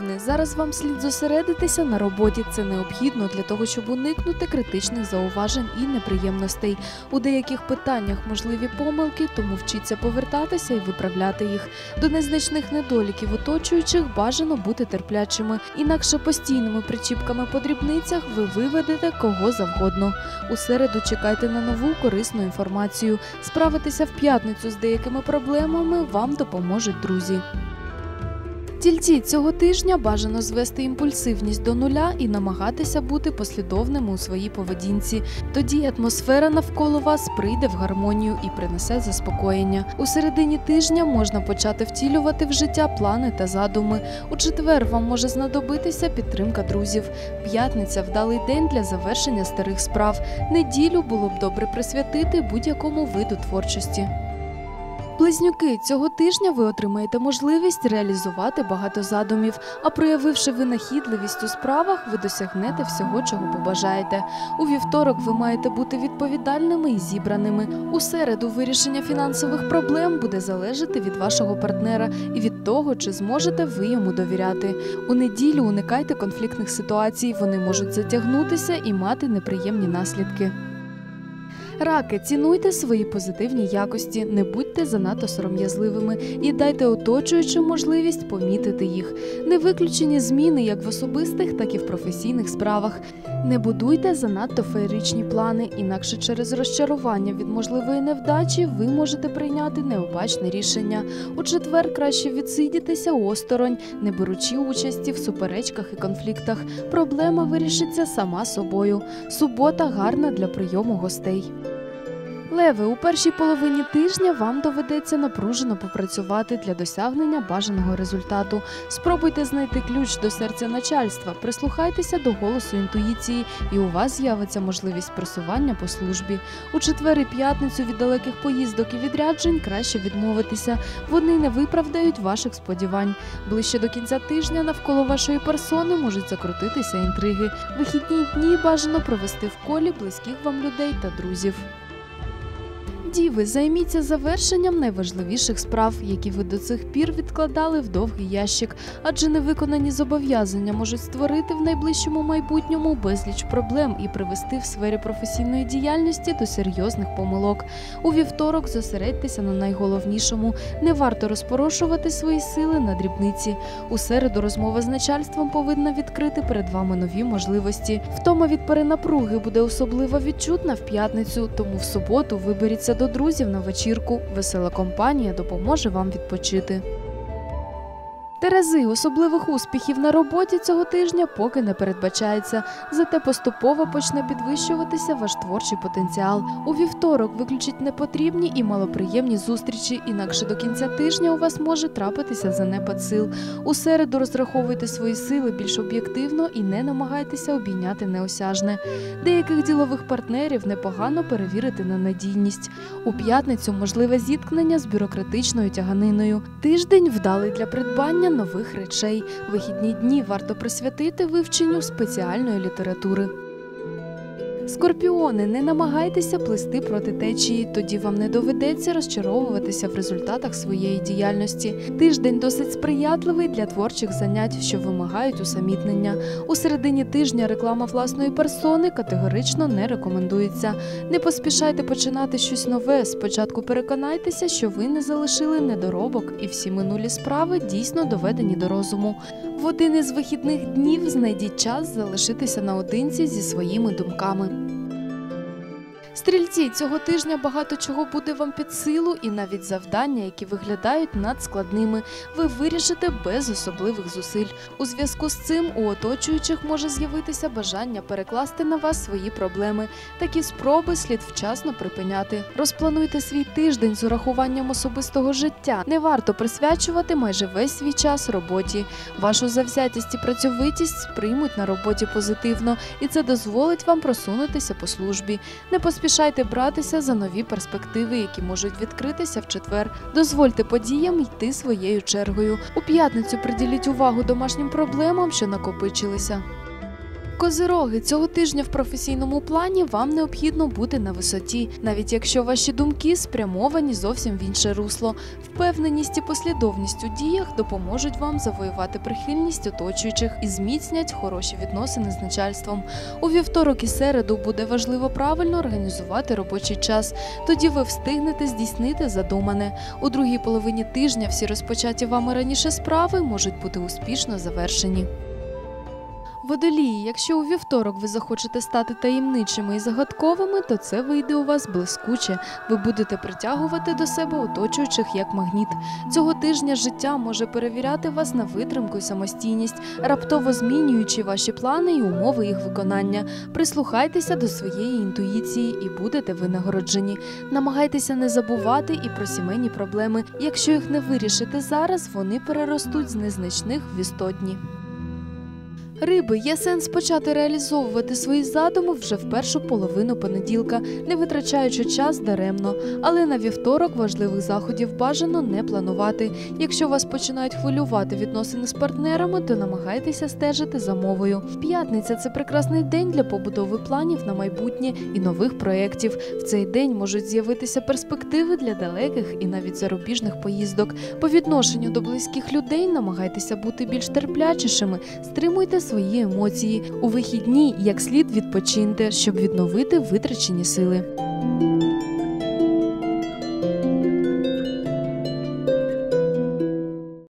Овни, зараз вам слід зосередитися на роботі. Це необхідно для того, щоб уникнути критичних зауважень і неприємностей. У деяких питаннях можливі помилки, тому вчіться повертатися і виправляти їх. До незначних недоліків оточуючих бажано бути терплячими, інакше постійними причіпками по дрібницях ви виведете кого завгодно. У середу чекайте на нову корисну інформацію. Справитися в п'ятницю з деякими проблемами вам допоможуть друзі. Тільці цього тижня бажано звести імпульсивність до нуля і намагатися бути послідовними у своїй поведінці. Тоді атмосфера навколо вас прийде в гармонію і принесе заспокоєння. У середині тижня можна почати втілювати в життя плани та задуми. У четвер вам може знадобитися підтримка друзів. П'ятниця вдалий день для завершення старих справ. Неділю було б добре присвятити будь-якому виду творчості. Близнюки, цього тижня ви отримаєте можливість реалізувати багато задумів, а проявивши винахідливість у справах, ви досягнете всього, чого побажаєте. У вівторок ви маєте бути відповідальними і зібраними. У середу вирішення фінансових проблем буде залежати від вашого партнера і від того, чи зможете ви йому довіряти. У неділю уникайте конфліктних ситуацій, вони можуть затягнутися і мати неприємні наслідки. Раки, цінуйте свої позитивні якості, не будьте занадто сором'язливими і дайте оточуючим можливість помітити їх. Не виключені зміни як в особистих, так і в професійних справах. Не будуйте занадто феєричні плани, інакше через розчарування від можливої невдачі ви можете прийняти необачне рішення. У четвер краще відсидітися осторонь, не беручи участі в суперечках і конфліктах. Проблема вирішиться сама собою. Субота гарна для прийому гостей. Леви, у першій половині тижня вам доведеться напружено попрацювати для досягнення бажаного результату. Спробуйте знайти ключ до серця начальства, прислухайтеся до голосу інтуїції, і у вас з'явиться можливість просування по службі. У четвер і п'ятницю від далеких поїздок і відряджень краще відмовитися. Вони не виправдають ваших сподівань. Ближче до кінця тижня навколо вашої персони можуть закрутитися інтриги. Вихідні дні бажано провести в колі близьких вам людей та друзів. Діви, займіться завершенням найважливіших справ, які ви до цих пір відкладали в довгий ящик, адже невиконані зобов'язання можуть створити в найближчому майбутньому безліч проблем і привести в сфері професійної діяльності до серйозних помилок. У вівторок зосередьтеся на найголовнішому. Не варто розпорошувати свої сили на дрібниці. У середу розмова з начальством повинна відкрити перед вами нові можливості. Втома від перенапруги буде особливо відчутна в п'ятницю, тому в суботу виберіться до друзів на вечірку. Весела компанія допоможе вам відпочити. Терези особливих успіхів на роботі цього тижня поки не передбачається, зате поступово почне підвищуватися ваш творчий потенціал. У вівторок виключіть непотрібні і малоприємні зустрічі, інакше до кінця тижня у вас може трапитися занепад сил. У середу розраховуйте свої сили більш об'єктивно і не намагайтеся обійняти неосяжне. Деяких ділових партнерів непогано перевірити на надійність. У п'ятницю можливе зіткнення з бюрократичною тяганиною. Тиждень вдалий для придбання нових речей. Вихідні дні варто присвятити вивченню спеціальної літератури. Скорпіони, не намагайтеся плисти проти течії, тоді вам не доведеться розчаровуватися в результатах своєї діяльності. Тиждень досить сприятливий для творчих занять, що вимагають усамітнення. У середині тижня реклама власної персони категорично не рекомендується. Не поспішайте починати щось нове. Спочатку переконайтеся, що ви не залишили недоробок, і всі минулі справи дійсно доведені до розуму. В один із вихідних днів знайдіть час залишитися наодинці зі своїми думками. Стрільці цього тижня багато чого буде вам під силу, і навіть завдання, які виглядають надскладними, ви вирішите без особливих зусиль. У зв'язку з цим у оточуючих може з'явитися бажання перекласти на вас свої проблеми. Такі спроби слід вчасно припиняти. Розплануйте свій тиждень з урахуванням особистого життя. Не варто присвячувати майже весь свій час роботі. Вашу завзятість і працьовитість сприймуть на роботі позитивно, і це дозволить вам просунутися по службі. Не поспішайте братися за нові перспективи, які можуть відкритися в четвер. Дозвольте подіям йти своєю чергою. У п'ятницю приділіть увагу домашнім проблемам, що накопичилися. Козироги, цього тижня в професійному плані вам необхідно бути на висоті, навіть якщо ваші думки спрямовані зовсім в інше русло. Впевненість і послідовність у діях допоможуть вам завоювати прихильність оточуючих і зміцнять хороші відносини з начальством. У вівторок і середу буде важливо правильно організувати робочий час. Тоді ви встигнете здійснити задумане. У другій половині тижня всі розпочаті вами раніше справи можуть бути успішно завершені. Водолії, якщо у вівторок ви захочете стати таємничими і загадковими, то це вийде у вас блискуче. Ви будете притягувати до себе оточуючих як магніт. Цього тижня життя може перевіряти вас на витримку і самостійність, раптово змінюючи ваші плани і умови їх виконання. Прислухайтеся до своєї інтуїції і будете винагороджені. Намагайтеся не забувати і про сімейні проблеми. Якщо їх не вирішите зараз, вони переростуть з незначних в істотні. Риби є сенс почати реалізовувати свої задуми вже в першу половину понеділка, не витрачаючи час даремно. Але на вівторок важливих заходів бажано не планувати. Якщо вас починають хвилювати відносини з партнерами, то намагайтеся стежити за мовою. П'ятниця це прекрасний день для побудови планів на майбутнє і нових проєктів. В цей день можуть з'явитися перспективи для далеких і навіть зарубіжних поїздок. По відношенню до близьких людей намагайтеся бути більш терплячішими, стримуйте свої емоції. У вихідні як слід відпочиньте, щоб відновити витрачені сили.